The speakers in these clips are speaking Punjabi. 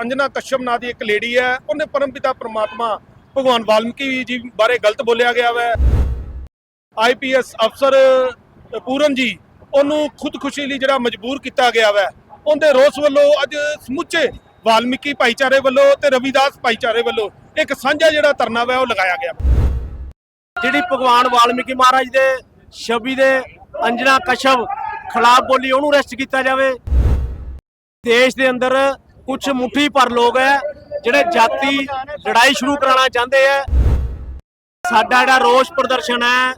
ਅੰਜਨਾ ਕਸ਼ਮ ਨਾਂ ਦੀ ਇੱਕ ਲੇਡੀ ਹੈ। ਉਹਨੇ ਪਰਮ ਪਿਤਾ ਪ੍ਰਮਾਤਮਾ ਭਗਵਾਨ ਵਾਲਮੀਕੀ ਜੀ ਬਾਰੇ ਗਲਤ ਬੋਲਿਆ ਗਿਆ ਹੈ ਆਈਪੀਐਸ ਅਫਸਰ ਪੂਰਨ ਜੀ, ਉਹਨੂੰ ਖੁਦਕੁਸ਼ੀ ਲਈ ਜਿਹੜਾ ਮਜਬੂਰ ਕੀਤਾ ਗਿਆ ਹੈ ਉਹਦੇ ਰੋਸ ਵੱਲੋਂ ਅੱਜ ਸਮੁੱਚੇ ਵਾਲਮੀਕੀ ਭਾਈਚਾਰੇ ਵੱਲੋਂ ਤੇ ਰਵਿਦਾਸ ਭਾਈਚਾਰੇ ਵੱਲੋਂ ਇੱਕ ਸਾਂਝਾ ਜਿਹੜਾ ਧਰਨਾ ਹੈ ਉਹ ਲਗਾਇਆ ਗਿਆ। ਜਿਹੜੀ ਭਗਵਾਨ ਵਾਲਮੀਕੀ ਮਹਾਰਾਜ ਦੇ ਛਵੀ ਦੇ ਅੰਜਨਾ ਕਸ਼ਪ ਖਿਲਾਫ ਬੋਲੀ, ਉਹਨੂੰ ਅਰੈਸਟ ਕੀਤਾ ਜਾਵੇ। ਦੇਸ਼ ਦੇ ਅੰਦਰ ਕੁਝ ਮੁੱਠੀ ਪਰ ਲੋਕ ਹੈ, ਜਿਹੜੇ ਜਾਤੀ ਲੜਾਈ ਸ਼ੁਰੂ ਕਰਾਉਣਾ ਚਾਹੁੰਦੇ ਹੈ। ਸਾਡਾ ਜਿਹੜਾ ਰੋਸ ਪ੍ਰਦਰਸ਼ਨ ਹੈ,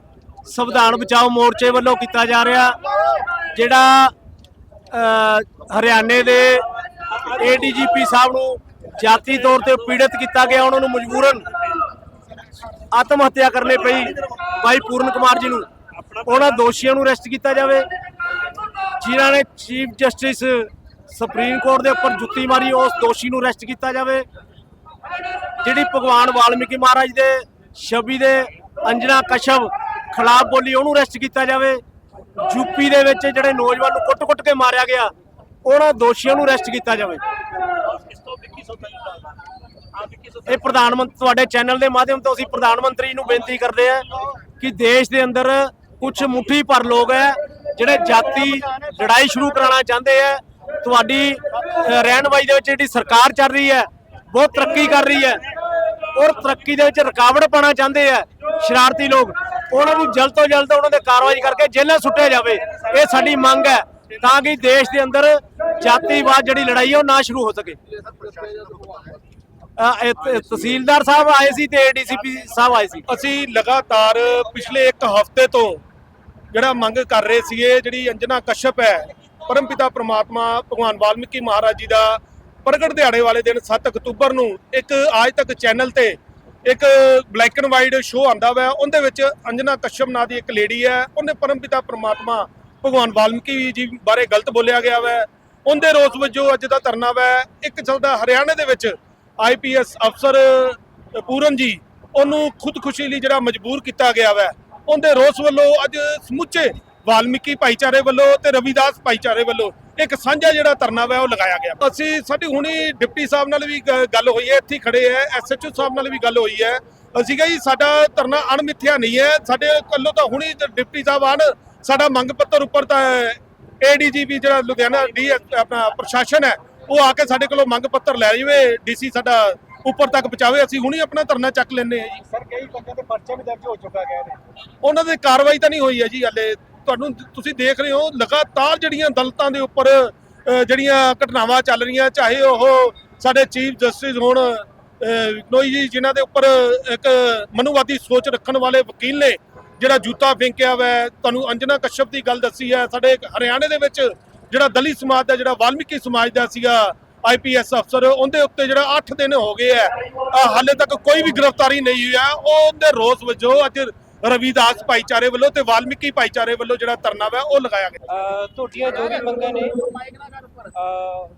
ਸੰਵਿਧਾਨ ਬਚਾਓ ਮੋਰਚੇ ਵੱਲੋਂ ਕੀਤਾ ਜਾ ਰਿਹਾ, ਜਿਹੜਾ ਹਰਿਆਣੇ ਦੇ ਏਡੀਜੀਪੀ ਸਾਹਿਬ ਨੂੰ ਜਾਤੀ ਤੌਰ ਤੇ ਪੀੜਤ ਕੀਤਾ ਗਿਆ, ਉਹਨਾਂ ਨੂੰ ਮਜਬੂਰਨ ਆਤਮ ਹੱਤਿਆ ਕਰਨੀ ਪਈ ਭਾਈ ਪੂਰਨ ਕੁਮਾਰ ਜੀ ਨੂੰ। ਉਹਨਾਂ ਦੋਸ਼ੀਆਂ ਨੂੰ ਅਰੈਸਟ ਕੀਤਾ ਜਾਵੇ। ਜਿਨ੍ਹਾਂ ਨੇ ਚੀਫ ਜਸਟਿਸ ਸੁਪਰੀਮ ਕੋਰਟ ਦੇ ਉੱਪਰ ਜੁੱਤੀ ਮਾਰੀ, ਉਸ ਦੋਸ਼ੀ ਨੂੰ ਅਰੈਸਟ ਕੀਤਾ ਜਾਵੇ। ਜਿਹੜੀ ਭਗਵਾਨ ਵਾਲਮੀਕੀ ਮਹਾਰਾਜ ਦੇ ਛਵੀ ਦੇ ਅੰਜਨਾ ਕਸ਼ਪ ਖਿਲਾਫ ਬੋਲੀ, ਉਹਨੂੰ ਅਰੈਸਟ ਕੀਤਾ ਜਾਵੇ। ਯੂਪੀ ਦੇ ਵਿੱਚ ਜਿਹੜੇ ਨੌਜਵਾਨ ਨੂੰ ਕੁੱਟ-ਕੁੱਟ ਕੇ ਮਾਰਿਆ ਗਿਆ, ਉਹਨਾਂ ਦੋਸ਼ੀਆਂ ਨੂੰ ਅਰੈਸਟ ਕੀਤਾ ਜਾਵੇ। ਇਹ ਪ੍ਰਧਾਨ ਮੰਤਰੀ, ਤੁਹਾਡੇ ਚੈਨਲ ਦੇ ਮਾਧਿਅਮ ਤੋਂ ਅਸੀਂ ਪ੍ਰਧਾਨ ਮੰਤਰੀ ਨੂੰ ਬੇਨਤੀ ਕਰਦੇ ਆ ਕਿ ਦੇਸ਼ ਦੇ ਅੰਦਰ ਕੁਝ ਮੁੱਠੀ ਪਰ ਲੋਕ ਹੈ, ਜਿਹੜੇ ਜਾਤੀ ਲੜਾਈ ਸ਼ੁਰੂ ਕਰਾਉਣਾ ਚਾਹੁੰਦੇ ਆ ਤੁਹਾਡੀ ਰਹਿਣ ਰਹਿਨੁਮਾਈ ਦੇ ਵਿੱਚ ਜਿਹੜੀ ਸਰਕਾਰ ਚੱਲ ਰਹੀ ਹੈ, ਬਹੁਤ ਤਰੱਕੀ ਕਰ ਰਹੀ ਹੈ ਔਰ ਤਰੱਕੀ ਦੇ ਵਿੱਚ ਰੁਕਾਵਟ ਪਾਉਣਾ ਚਾਹੁੰਦੇ ਆ ਸ਼ਰਾਰਤੀ ਲੋਕ। ਉਹਨਾਂ ਨੂੰ ਜਲਦ ਤੋਂ ਜਲਦ ਉਹਨਾਂ ਦੇ ਕਾਰਵਾਈ ਕਰਕੇ ਜੇਲ੍ਹਾਂ ਸੁੱਟਿਆ ਜਾਵੇ। ਇਹ ਸਾਡੀ ਮੰਗ ਹੈ ਤਾਂ ਕਿ ਦੇਸ਼ ਦੇ ਅੰਦਰ ਜਾਤੀਵਾਦ ਜਿਹੜੀ ਲੜਾਈ ਹੈ ਉਹ ਨਾ ਸ਼ੁਰੂ ਹੋ ਸਕੇ। ਤਹਿਸੀਲਦਾਰ ਸਾਹਿਬ ਆਏ ਸੀ ਤੇ ਏਡੀਸੀਪੀ ਸਾਹਿਬ ਆਏ ਸੀ। ਅਸੀਂ ਲਗਾਤਾਰ ਪਿਛਲੇ ਇੱਕ ਹਫ਼ਤੇ ਤੋਂ ਜਿਹੜਾ ਮੰਗ ਕਰ ਰਹੇ ਸੀਗੇ, ਜਿਹੜੀ ਅੰਜਨਾ ਕਸ਼ਪ ਹੈ ਪਰਮਪਿਤਾ ਪ੍ਰਮਾਤਮਾ ਭਗਵਾਨ ਵਾਲਮੀਕੀ ਮਹਾਰਾਜ ਜੀ ਦਾ ਪ੍ਰਗਟ ਦਿਹਾੜੇ ਵਾਲੇ ਦਿਨ 7 ਅਕਤੂਬਰ ਨੂੰ ਇੱਕ ਆਜ ਤੱਕ ਚੈਨਲ ਤੇ ਇੱਕ ਬਲੈਕ ਐਂਡ ਵਾਈਟ ਸ਼ੋਅ ਆਂਦਾ ਵਾ। ਉਹਦੇ ਵਿੱਚ ਅੰਜਨਾ ਕਸ਼ਪ ਨਾਂ ਦੀ ਇੱਕ ਲੇਡੀ ਹੈ। ਉਹਨੇ ਪਰਮਪਿਤਾ ਪ੍ਰਮਾਤਮਾ ਭਗਵਾਨ ਵਾਲਮੀਕੀ ਜੀ ਬਾਰੇ ਗਲਤ ਬੋਲਿਆ ਗਿਆ ਵਾ। ਉਹਦੇ ਰੋਸ ਵਜੋਂ ਅੱਜ ਦਾ ਧਰਨਾ ਵਾ। ਇੱਕ ਚੱਲਦਾ ਹਰਿਆਣੇ ਦੇ ਵਿੱਚ ਆਈਪੀਐਸ ਅਫਸਰ ਪੂਰਨ ਜੀ, ਉਹਨੂੰ ਖੁਦਕੁਸ਼ੀ ਲਈ ਜਿਹੜਾ ਮਜਬੂਰ ਕੀਤਾ ਗਿਆ ਹੈ ਉਹਦੇ ਰੋਸ ਵੱਲੋਂ ਅੱਜ ਸਮੁੱਚੇ ਵਾਲਮੀਕੀ ਭਾਈਚਾਰੇ ਵੱਲੋਂ ਤੇ ਰਵਿਦਾਸ ਭਾਈਚਾਰੇ ਵੱਲੋਂ ਇੱਕ ਸਾਂਝਾ ਜਿਹੜਾ ਧਰਨਾ ਹੈ ਉਹ ਲਗਾਇਆ ਗਿਆ। ਅਸੀਂ ਸਾਡੀ ਹੁਣੀ ਡਿਪਟੀ ਸਾਹਿਬ ਨਾਲ ਵੀ ਗੱਲ ਹੋਈ ਹੈ ਇੱਥੇ ਖੜੇ ਹੈ ਐਸਐਚਓ ਸਾਹਿਬ ਨਾਲ ਵੀ ਗੱਲ ਹੋਈ ਹੈ। ਅਸੀਂ ਕਿਹਾ ਸਾਡਾ ਧਰਨਾ ਅਣਮਿੱਥਿਆ ਨਹੀਂ ਹੈ ਸਾਡੇ ਵੱਲੋਂ ਤਾਂ ਹੁਣੀ ਡਿਪਟੀ ਸਾਹਿਬ ਆਣ ਸਾਡਾ ਮੰਗ ਪੱਤਰ ਉੱਪਰ ਤਾਂ ਏਡੀਜੀਪੀ ਜਿਹੜਾ ਲੁਧਿਆਣਾ ਡੀ ਆਪਣਾ ਪ੍ਰਸ਼ਾਸਨ ਹੈ ਉਹ ਆ ਕੇ ਸਾਡੇ ਕੋਲੋਂ ਮੰਗ ਪੱਤਰ ਲੈ ਜਾਵੇ ਡੀਸੀ ਸਾਡਾ ਉੱਪਰ ਤੱਕ ਪਹੁੰਚਾਵੇ ਅਸੀਂ ਹੁਣੀ ਆਪਣਾ ਧਰਨਾ ਚੱਕ ਲੈਨੇ ਆ ਜੀ। ਸਰ ਕਈ ਬੰਦਿਆਂ ਦੇ ਪਰਚੇ ਵੀ ਦਰਜ ਹੋ ਚੁੱਕਾ ਗਿਆ ਨੇ ਉਹਨਾਂ ਦੀ ਕਾਰਵਾਈ ਤਾਂ ਨਹੀਂ ਹੋਈ ਹੈ ਜੀ ਹਲੇ ਤੁਹਾਨੂੰ ਤੁਸੀਂ ਦੇਖ ਰਹੇ ਹੋ ਲਗਾਤਾਰ ਜਿਹੜੀਆਂ ਦਲਤਾਂ ਦੇ ਉੱਪਰ ਜਿਹੜੀਆਂ ਘਟਨਾਵਾਂ ਚੱਲ ਰਹੀਆਂ ਚਾਹੇ ਉਹ ਸਾਡੇ ਚੀਫ ਜਸਟਿਸ ਹੋਣ ਅਹ, ਵਿਕਨੋਈ ਜੀ ਜਿਨ੍ਹਾਂ ਦੇ ਉੱਪਰ ਇੱਕ ਮਨੁਵਾਦੀ ਸੋਚ ਰੱਖਣ ਵਾਲੇ ਵਕੀਲ ਨੇ ਜਿਹੜਾ ਜੂਤਾ ਫੇਂਕਿਆ ਹੋਇਆ ਤੁਹਾਨੂੰ ਅੰਜਨਾ ਕਸ਼ਪ ਦੀ ਗੱਲ ਦੱਸੀ ਹੈ ਸਾਡੇ ਹਰਿਆਣੇ ਦੇ ਵਿੱਚ ਜਿਹੜਾ ਦਲਿਤ ਸਮਾਜ ਦਾ ਜਿਹੜਾ ਵਾਲਮੀਕੀ ਸਮਾਜ ਦਾ ਸੀਗਾ ਆਈਪੀਐਸ ਅਫਸਰ ਉਹਦੇ ਉੱਤੇ ਜਿਹੜਾ 8 ਦਿਨ ਹੋ ਗਏ ਆ ਹਾਲੇ ਤੱਕ ਕੋਈ ਵੀ ਗ੍ਰਿਫਤਾਰੀ ਨਹੀਂ ਹੋਈ ਹੈ ਉਹਦੇ ਰੋਸ ਵਜੋਂ ਅੱਜ ਰਵੀਦਾਸ ਭਾਈਚਾਰੇ ਵੱਲੋਂ ਤੇ ਵਾਲਮੀਕੀ ਭਾਈਚਾਰੇ ਵੱਲੋਂ ਜਿਹੜਾ ਧਰਨਾ ਵਾ ਉਹ ਲਗਾਇਆ ਗਿਆ। ਤੁਹਾਡੀਆਂ ਜੋ ਵੀ ਮੰਗਾਂ ਨੇ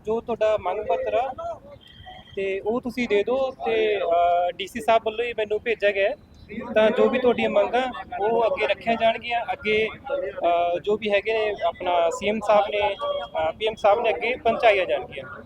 ਜੋ ਤੁਹਾਡਾ ਮੰਗ ਪੱਤਰ ਆ, ਤੇ ਉਹ ਤੁਸੀਂ ਦੇ ਦਿਓ ਤੇ ਡੀਸੀ ਸਾਹਿਬ ਵੱਲੋਂ ਹੀ ਮੈਨੂੰ ਭੇਜਿਆ ਗਿਆ ਤਾਂ ਜੋ ਵੀ ਤੁਹਾਡੀਆਂ ਮੰਗਾਂ ਉਹ ਅੱਗੇ ਰੱਖੀਆਂ ਜਾਣਗੀਆਂ। ਅੱਗੇ ਜੋ ਵੀ ਹੈਗੇ ਨੇ, ਆਪਣਾ ਸੀਐਮ ਸਾਹਿਬ ਨੇ ਪੀਐਮ ਸਾਹਿਬ ਨੇ ਅੱਗੇ ਪਹੁੰਚਾਈਆਂ ਜਾਣਗੀਆਂ।